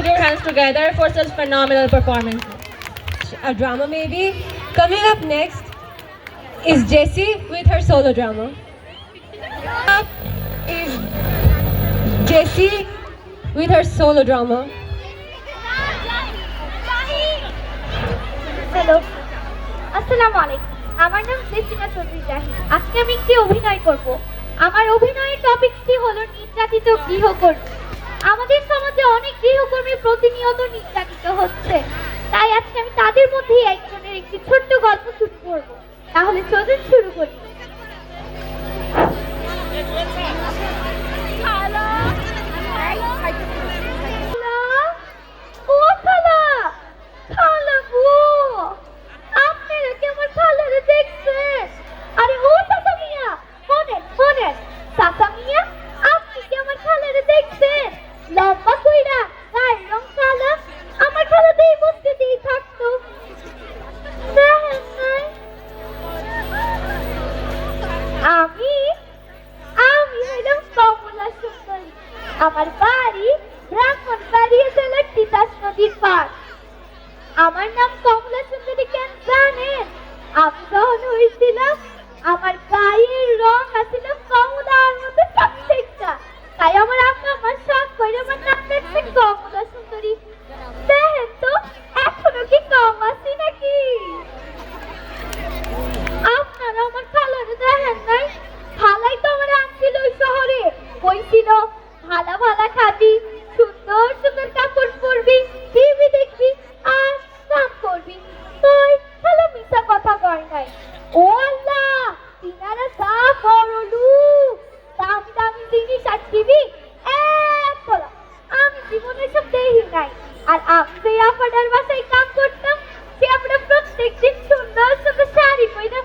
put your hands together for such phenomenal performance. A drama maybe. Coming up next is Jessie with her solo drama. Up is Jessie with her solo drama. Hello আসসালামু আলাইকুম আমার নাম জেসিনা চৌধুরী জাহিদ আজকে আমি একটি অভিনয় করব আমার অভিনয়ের টপিকটি হলো নির্যাতিত গৃহকর্মী আমাদের সমাজে অনেক গৃহকর্মী প্রতিনিয়ত নির্যাতিত হচ্ছে। তাই আজকে আমি তাদের মধ্যেই একজনের একটি ছোট্ট গল্প শুরু করব। তাহলে চলুন শুরু করি। আমার বাড়ি ব্রাহ্মণবাড়ি জেলার তিতাস নদীর পার আমার নাম কমলা সুন্দরী কেন জানেন? আমি তখন হয়েছিলাম আমার জীবনে দেই নাই আর আপনি আপনার বাসায় কাম করতাম সে প্রত্যেক দিন সুন্দর সুন্দর শাড়ি পরে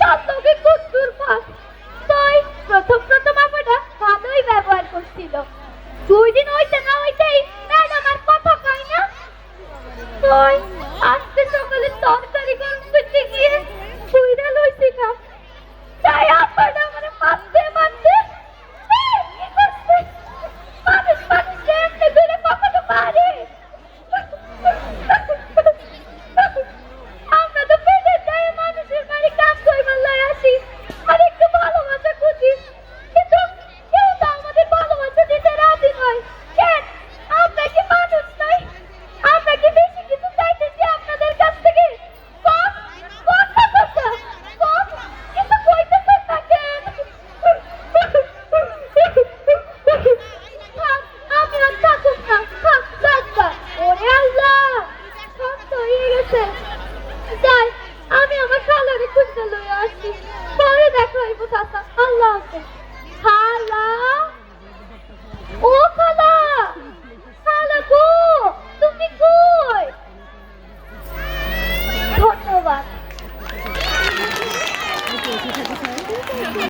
শব্দকে কুকুর তাই প্রথম প্রথম আপনারা ভালোই ব্যবহার করছিল দুই দিন হইতে আছে। যাই আমি আমার খালারে খুঁজতে লইয়া আসি পরে দেখা হইব চাচা আল্লাহ হাফেজ।